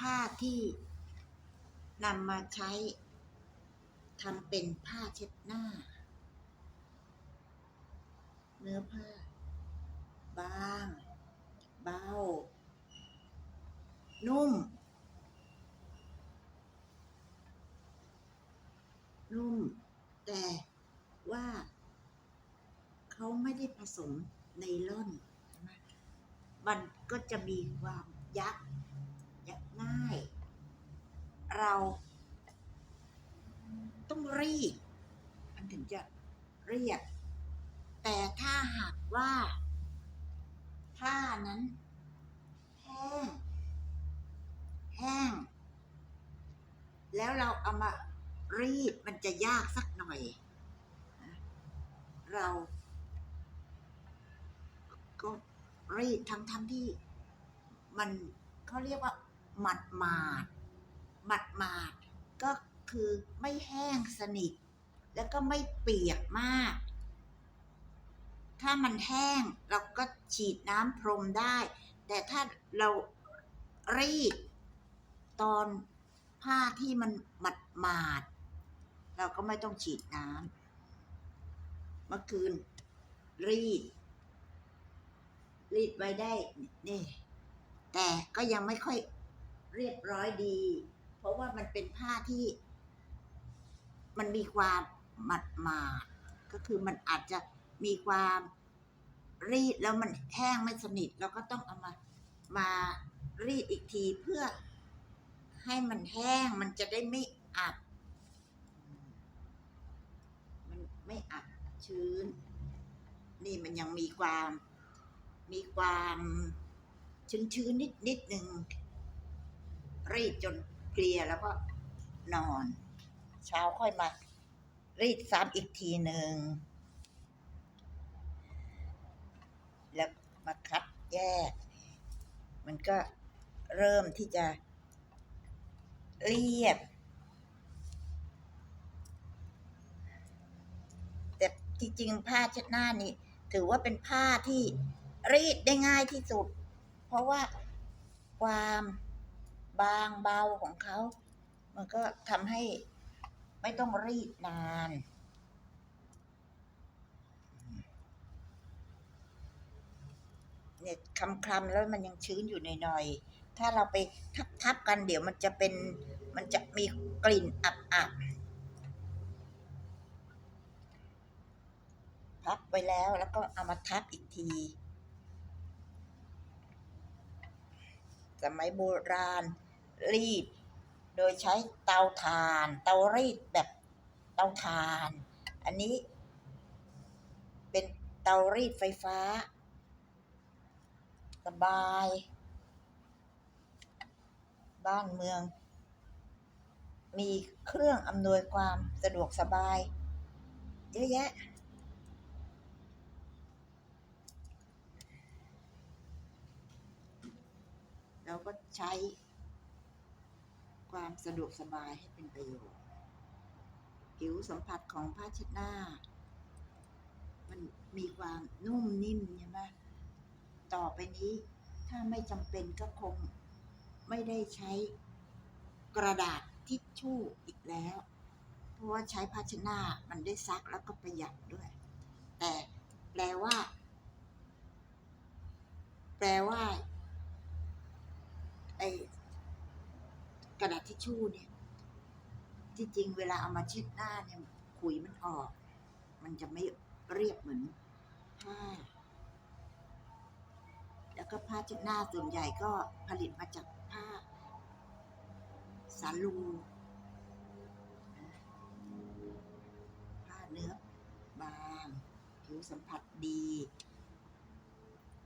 ผ้าที่นำมาใช้ทำเป็นผ้าเช็ดหน้า เนื้อผ้า บาง เบา นุ่ม นุ่ม แต่ว่าเขาไม่ได้ผสมไนล่อน มันก็จะมีความยักยักง่าย เราต้องรีดมันถึงจะเรียบแต่ถ้าหากว่าผ้านั้นแห้งแห้ง แล้วเราเอามารีดมันจะยากสักหน่อย เราก็รีดทั้งทั้งที่ มันเขาเรียกว่าหมัดหมาด หมัดหมาดก็คือไม่แห้งสนิท แล้วก็ไม่เปียกมาก ถ้ามันแห้งเราก็ฉีดน้ำพรมได้ แต่ถ้าเรารีดตอนผ้าที่มันหมัดหมาดเราก็ไม่ต้องฉีดน้ำเมื่อคืน รีด รีดไว้ได้นี่แต่ก็ยังไม่ค่อยเรียบร้อยดี เพราะว่ามันเป็นผ้าที่ มันมีความหมัดหมาดก็คือมันอาจจะมีความรีดแล้วมันแห้งไม่สนิทเราก็ต้องเอามามารีดอีกทีเพื่อให้มันแห้งมันจะได้ไม่อับ มันไม่อับชื้น นี่มันยังมีความมีความชื้นๆนิดนิดหนึ่งรีดจน เกลียแล้วก็นอน เช้าค่อยมา รีดซ้ำอีกทีหนึ่ง แล้วมาคัดแยก มันก็เริ่มที่จะเรียบ แต่จริงๆผ้าเช็ดหน้านี่ถือว่าเป็นผ้าที่รีดได้ง่ายที่สุด เพราะว่าความ บางเบาของเขา มันก็ทำให้ไม่ต้องรีดนาน เนี่ยคำคลำแล้วมันยังชื้นอยู่หน่อยๆ ถ้าเราไปทับทับๆกันเดี๋ยวมันจะเป็น มันจะมีกลิ่นอับอับๆพับไว้แล้วแล้วก็เอามาทับอีกทีสมัยโบราณ รีด โดยใช้เตาถ่าน เตารีดแบบเตาถ่าน อันนี้ เป็นเตารีดไฟฟ้า สบาย บ้านเมือง มีเครื่องอำนวยความสะดวกสบาย เยอะแยะเราก็ใช้ ความสะดวกสบายให้เป็นประโยชน์ ผิวสัมผัสของผ้าเช็ดหน้า มันมีความนุ่มนิ่มใช่ไหมต่อไปนี้ถ้าไม่จำเป็นก็คงไม่ได้ใช้กระดาษทิชชู่อีกแล้ว เพราะว่าใช้ผ้าชน้ามันได้ซักแล้วก็ประหยัดด้วย แต่แปลว่า แปลว่าไอ กระดาษทิชชู่เนี่ยที่จริงเวลาเอามาเช็ดหน้าเนี่ย ขุยมันออก มันจะไม่เรียบเหมือนผ้า แล้วก็ผ้าเช็ดหน้าส่วนใหญ่ก็ผลิตมาจากผ้า สาลูผ้าเนื้อบาง ผิวสัมผัสดี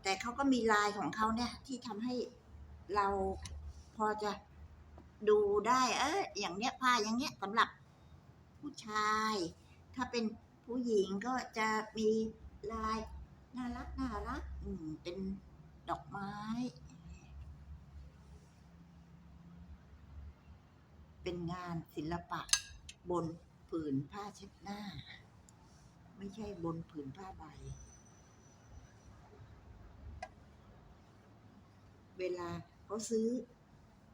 แต่เขาก็มีลายของเขาเนี่ย ที่ทำให้เราพอจะ ดูได้เอออย่างเนี้ยผ้าอย่างเนี้ยสำหรับผู้ชาย ถ้าเป็นผู้หญิงก็จะมีลายน่ารักน่ารักอืมเป็นดอกไม้ เป็นงานศิลปะบนผืนผ้าเช็ดหน้า ไม่ใช่บนผืนผ้าใบ เวลาเขาซื้อ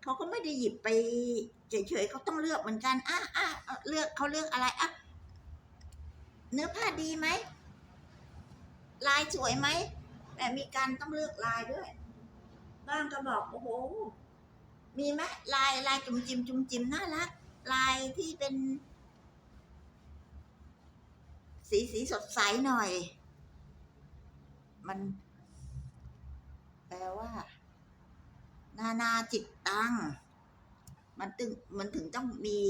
เขาก็ไม่ได้หยิบไปเฉยๆเขาต้องเลือกเหมือนกันอะอะเลือกเขาเลือกอะไรอะเนื้อผ้าดีไหมลายสวยไหมแต่มีการต้องเลือกลายด้วยบ้างก็บอกโอ้โห มีไหมลายลายจุ่มจิมจุ่มจิมน่ารักลายที่เป็น สีสีสดใสหน่อย มัน แปลว่า นานาจิตตัง มันถึงมันถึงต้องมี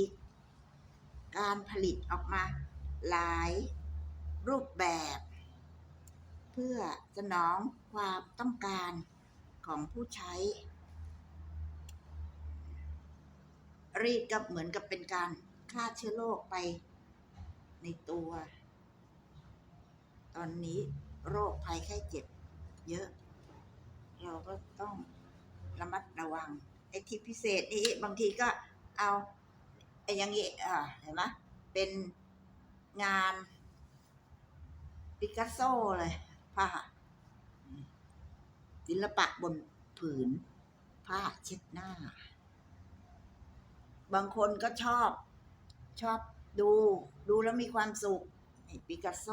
การผลิตออกมาหลายรูปแบบ เพื่อสนองความต้องการของผู้ใช้ รีดก็เหมือนกับเป็นการฆ่าเชื้อโรคไปในตัว ตอนนี้โรคภัยไข้เจ็บเยอะ เราก็ต้อง ระมัดระวังไอ้ที่พิเศษนี้บางทีก็เอาไอ้อย่างงี้อ่าเห็นไหมเป็นงานปิกัสโซเลยผ้าศิลปะบนผืน ผ้าเช็ดหน้า บางคนก็ชอบชอบดูดูแล้วมีความสุขปิกัสโซ